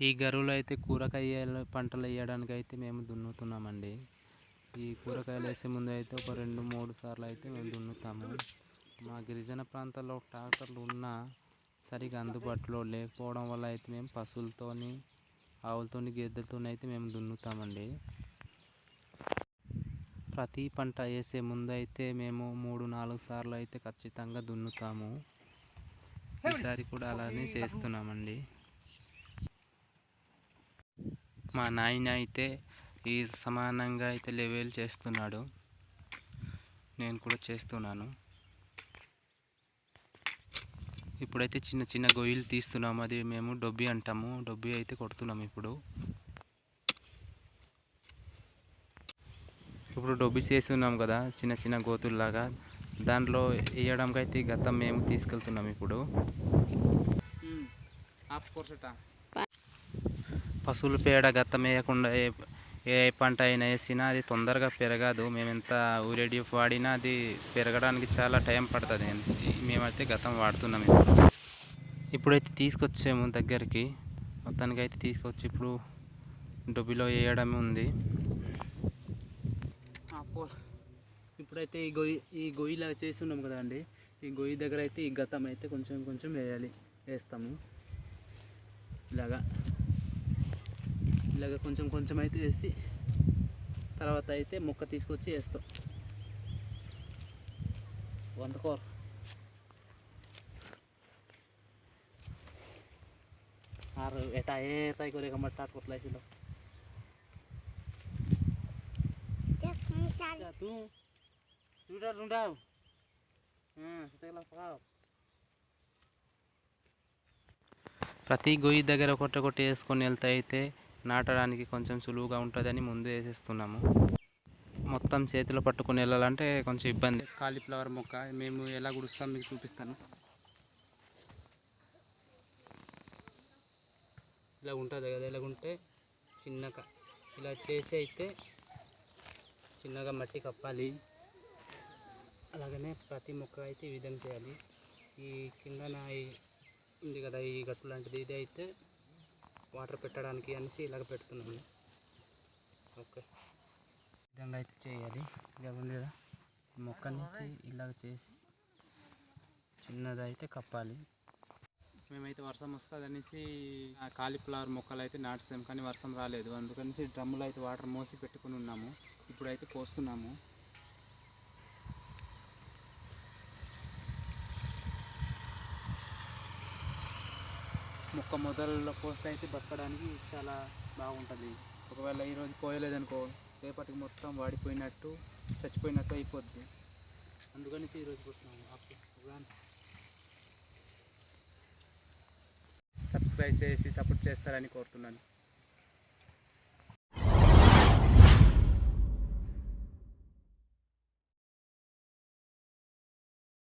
ఈ గరువులో అయితే కూరగాయల పంటలు వేయడానికి అయితే మేము దున్నుతున్నామండి. ఈ కూరగాయలు వేసే ముందు అయితే ఒక రెండు మూడు సార్లు అయితే మేము దున్నుతాము. మా గిరిజన ప్రాంతాల్లో ట్రాక్టర్లు ఉన్నా సరిగా అందుబాటులో లేకపోవడం వల్ల అయితే మేము పశువులతోని ఆవులతోని గేదెలతోని అయితే మేము దున్నుతామండి. ప్రతి పంట వేసే ముందు అయితే మేము మూడు నాలుగు సార్లు అయితే ఖచ్చితంగా దున్నుతాము. ఈసారి కూడా అలానే చేస్తున్నామండి. మా నాయన అయితే ఈ సమానంగా అయితే లెవెల్ చేస్తున్నాడు. నేను కూడా చేస్తున్నాను. ఇప్పుడైతే చిన్న చిన్న గొయ్యలు తీస్తున్నాము. అది మేము డొబ్బి అంటాము. డొబ్బి అయితే కొడుతున్నాము ఇప్పుడు. ఇప్పుడు డొబ్బి చేస్తున్నాం కదా చిన్న చిన్న గోతుల్లాగా. దాంట్లో వేయడానికి అయితే గతం మేము తీసుకెళ్తున్నాం ఇప్పుడు. పశువుల పేడ గత్తం వేయకుండా ఏ ఏ పంట అయినా వేసినా అది తొందరగా పెరగదు. మేము ఎంత ఊరేడి వాడినా అది పెరగడానికి చాలా టైం పడుతుంది. మేమైతే గతం వాడుతున్నాం ఇప్పుడు. ఇప్పుడైతే తీసుకొచ్చాము దగ్గరికి మొత్తానికి అయితే తీసుకొచ్చి ఇప్పుడు డొబ్బిలో వేయడం ఉంది. ఇప్పుడైతే ఈ గొయ్యి ఈ గొయ్యిలా చేస్తున్నాం కదండి. ఈ గొయ్యి దగ్గర అయితే ఈ గతం అయితే కొంచెం కొంచెం వేయాలి. వేస్తాము. ఇలాగా. ఇలాగ కొంచెం కొంచెం అయితే వేసి తర్వాత అయితే మొక్క తీసుకొచ్చి వేస్తాం. వందకోర ఆరు ఎటా ఏ ఎటాయి కొరే కమ్మట కొట్లా ছিল తూ చూడారు ఉండవు ప్రతి గొయ్యి దగ్గర ఒకటి ఒకటి వేసుకొని వెళ్తే అయితే నాటడానికి కొంచెం సులువుగా ఉంటుందని ముందు వేసేస్తున్నాము. మొత్తం చేతిలో పట్టుకొని వెళ్ళాలంటే కొంచెం ఇబ్బంది. కాలీఫ్లవర్ మొక్క మేము ఎలా గుడుస్తాం మీకు చూపిస్తాను. ఇలా ఉంటుంది కదా ఇలాగుంటే చిన్నగా ఇలా చేసి అయితే చిన్నగా మట్టి కప్పాలి. అలాగనే ప్రతి మొక్క అయితే ఈ విధంగా చేయాలి. ఈ కిందన ఉంది కదా ఈ గట్టు లాంటిది ఇది అయితే వాటర్ పెట్టడానికి అనేసి ఇలాగ పెడుతున్నాను. ఓకే. విధంగా అయితే చేయాలి. ఇలా ఉంది కదా. మొక్కని ఇలాగ చేసి చిన్నదైతే కప్పాలి. మేమైతే వర్షం వస్తుంది అనేసి ఆ కాలీఫ్లవర్ మొక్కలు అయితే నాటుసాం కానీ వర్షం రాలేదు. అందుకనేసి డ్రమ్ములో అయితే వాటర్ మోసి పెట్టుకుని ఉన్నాము. ఇప్పుడైతే పోస్తున్నాము. మొక్క మొదలలో పోస్తే అయితే బతకడానికి చాలా బాగుంటుంది. ఒకవేళ ఈరోజు పోయలేదనుకో రేపటికి మొత్తం వాడిపోయినట్టు చచ్చిపోయినట్టు అయిపోద్ది. అందుకనేసి ఈరోజు పోతున్నాము. సబ్స్క్రైబ్ చేసి సపోర్ట్ చేస్తారని కోరుతున్నాను.